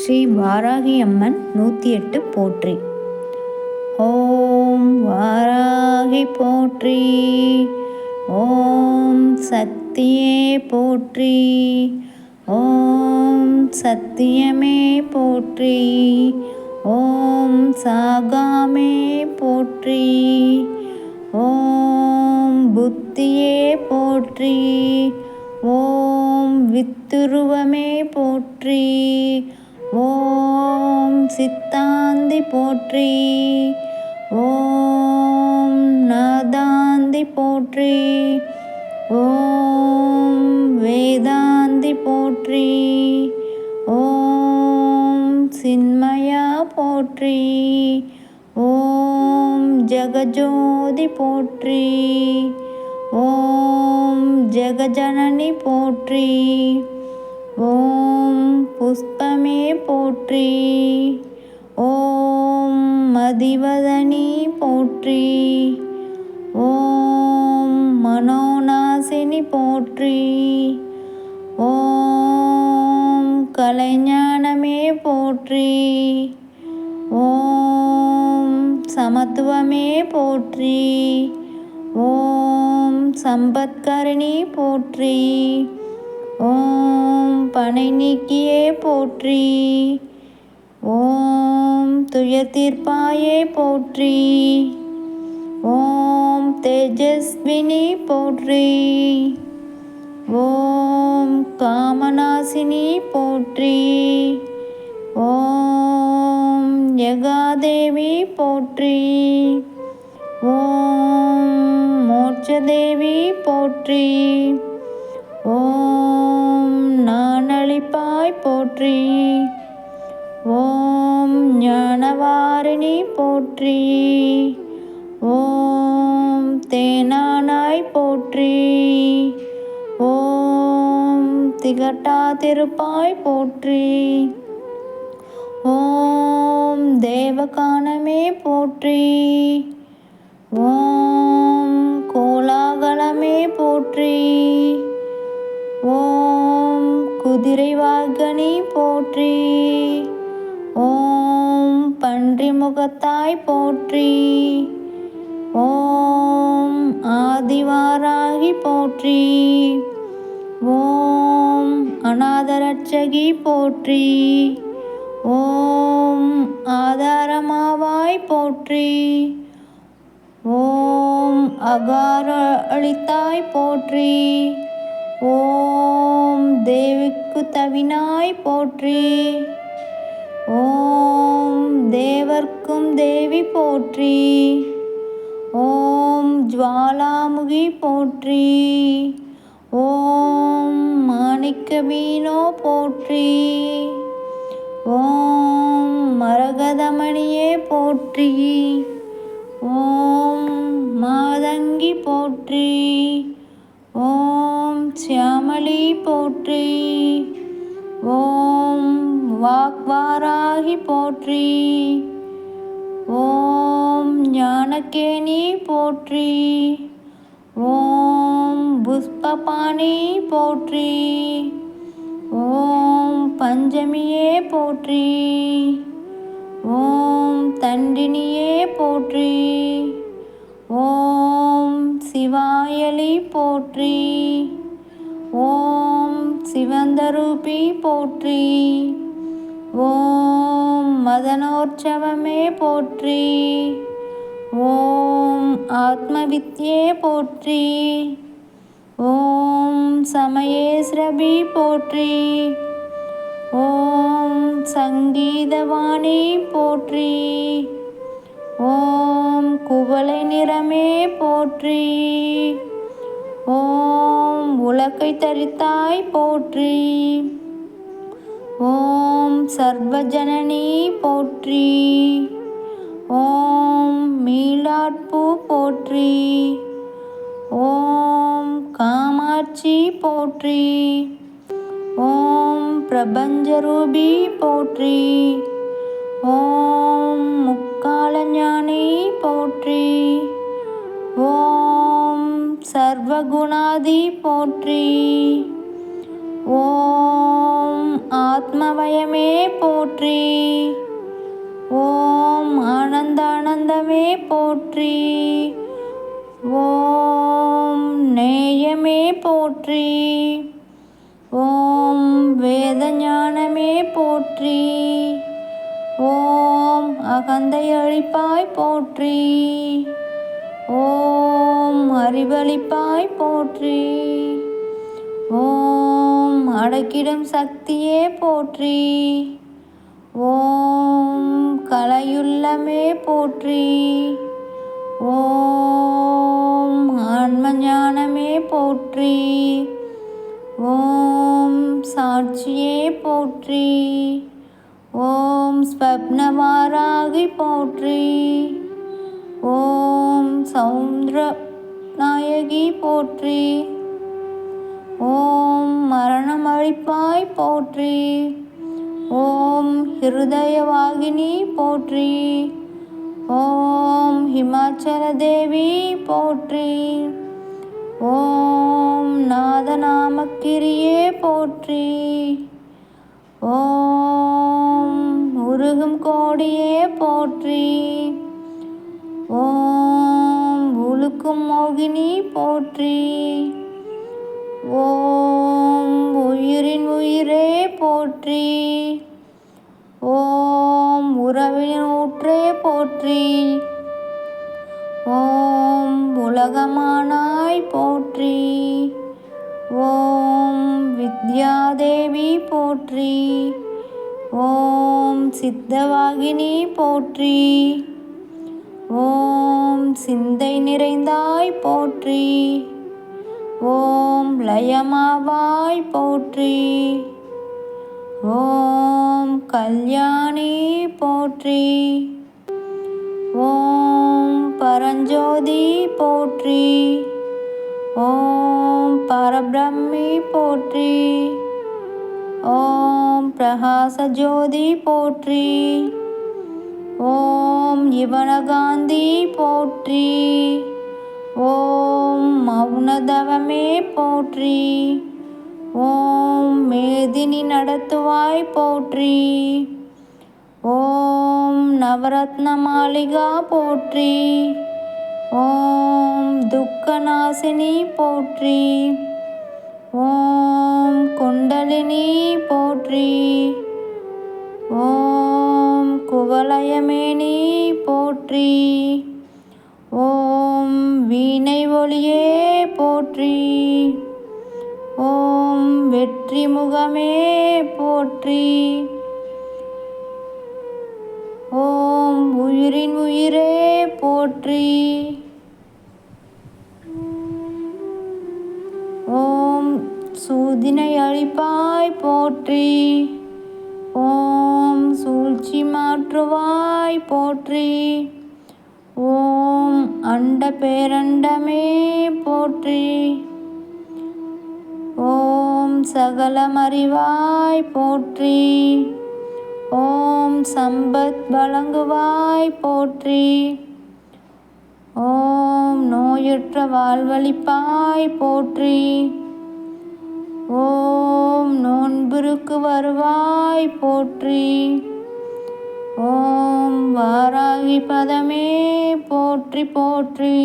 ஸ்ரீ வாராகி அம்மன் நூற்றி எட்டு போற்றி. ஓம் வாராகி போற்றி. ஓம் சக்தியே போற்றி. ஓம் சத்தியமே போற்றி. ஓம் சாகாமே போற்றி. ஓம் புத்தியே போற்றி. ஓம் வித்துருவமே போற்றி. ஓம் சித்தாந்தி போற்றி. ஓம் நதாந்தி போற்றி. ஓம் வேதாந்தி போற்றி. ஓம் சின்மயா போற்றி. ஓம் ஜகஜோதி போற்றி. ஓம் ஜெகஜனனி போற்றி. ஓம் புஷ்பமே போற்றி. ஓம் மதிவதனி போற்றி. ஓம் மனோநாசினி போற்றி. ஓம் கலைஞானமே போற்றி. ஓம் சமத்துவமே போற்றி. ஓம் சம்பத்கரணி போற்றி. ஓம் பனை நீக்கியே போற்றி. ஓம் துயத்தீர்ப்பாயே போற்றி. ஓம் தேஜஸ்வினி போற்றி. ஓம் காமநாசினி போற்றி. ஓம் யகாதேவி போற்றி. ஓம் மோட்சதேவி போற்றி. ஓம் போற்றி. ஓம் தேனானாய் போற்றி. ஓம் திகட்டா திருப்பாய் போற்றி. ஓம் தேவகானமே போற்றி. ஓம் கோலாகலமே போற்றி. ஓம் குதிரை வாகனி போற்றி. ஓம் முகத்தாய் போற்றி. ஓம் ஆதிவாராகி போற்றி. ஓம் அநாதரட்சகி போற்றி. ஓம் ஆதாரமாவாய் போற்றி. ஓம் அகார அளித்தாய் போற்றி. ஓம் தேவிக்கு தவினாய் போற்றி. ஓம் தேவர்க்கும் தேவி போற்றி. ஓம் ஜுவாலாமுகி போற்றி. ஓம் மாணிக்க மீனோ போற்றி. ஓம் மரகதமணியே போற்றி. ஓம் மாதங்கி போற்றி. ஓம் சியாமளி போற்றி. ஓம் வாக்வாராகி போற்றி. ஓம் ஞானக்கேணி போற்றி. ஓம் புஷ்பபாணி போற்றி. ஓம் பஞ்சமியே போற்றி. ஓம் தண்டினியே போற்றி. ஓம் சிவாயலி போற்றி. ஓம் சிவந்தரூபி போற்றி. ஓம் மதனோற்சவமே போற்றி. ஓம் ஆத்மவித்யே போற்றி. ஓம் சமயேஸ்ரபி போற்றி. ஓம் சங்கீதவாணி போற்றி. ஓம் குவளை நிறமே போற்றி. ஓம் உலக்கை தரித்தாய் போற்றி. ஓம் சர்வஜனனே போற்றி. ஓம் மீளாட்பூ போற்றி. ஓம் காமாட்சி போற்றி. ஓம் பிரபஞ்சரூபி போற்றி. ஓம் முக்காலஞானி போற்றி. ஓம் சர்வகுணாதி போற்றி. ஓம் ஆத்மவயமே போற்றி. ஓம் ஆனந்தானந்தமே போற்றி. ஓம் நேயமே போற்றி. ஓம் வேதஞானமே போற்றி. ஓம் அகந்தை அழிப்பாய் போற்றி. ஓம் அறிவழிப்பாய் போற்றி. ஓம் அடக்கிடும் சக்தியே போற்றி. ஓம் கலையுள்ளமே போற்றி. ஓம் ஆன்ம ஞானமே போற்றி. ஓம் சாட்சியே போற்றி. ஓம் ஸ்வப்னவாராகி போற்றி. ஓம் சௌந்திர நாயகி போற்றி. ஓம் அழிப்பாய் போற்றி. ஓம் ஹிருதயவாகினி போற்றி. ஓம் ஹிமாச்சல தேவி போற்றி. ஓம் நாதநாமக்கிரியே போற்றி. ஓம் உருகும் கோடியே போற்றி. ஓம் உழுக்கும் மோகினி போற்றி. ஓம் உயிரின் உயிரே போற்றி. ஓம் உறவின் ஊற்றே போற்றி. ஓம் உலகமானாய் போற்றி. ஓம் வித்யாதேவி போற்றி. ஓம் சித்தவாகினி போற்றி. ஓம் சிந்தை நிறைந்தாய் போற்றி. ஓம் லயமாவாய் போற்றி. ஓம் கல்யாணி போற்றி. ஓம் பரஞ்சோதி போற்றி. ஓம் பரபிரம்மி போற்றி. ஓம் பிரகாசஜோதி போற்றி. ஓம் யுவனகாந்தி போற்றி. ஓம் மௌனதவமே போற்றி. ஓம் மேதினி நடத்துவாய் போற்றி. ஓம் நவரத்ன மாளிகா போற்றி. ஓம் துக்கநாசினி போற்றி. ஓம் குண்டலினி போற்றி. ஓம் குவலயமேனி போற்றி. வீணை ஒளியே போற்றி ஓம் வெற்றி முகமே போற்றி ஓம் உயிரின் உயிரே போற்றி ஓம் சூதினை அழிப்பாய் போற்றி ஓம் சூழ்ச்சி மாற்றுவாய் போற்றி. அண்ட பேரண்டமே போற்றி. ஓம் சகலமறிவாய் போற்றி. ஓம் சம்பத் வழங்குவாய் போற்றி. ஓம் நோயுற்ற வாழ்வழிப்பாய் போற்றி. ஓம் நோன்புருக்கு வருவாய் போற்றி. ஓம் வாராகி பதமே போற்றி போற்றி.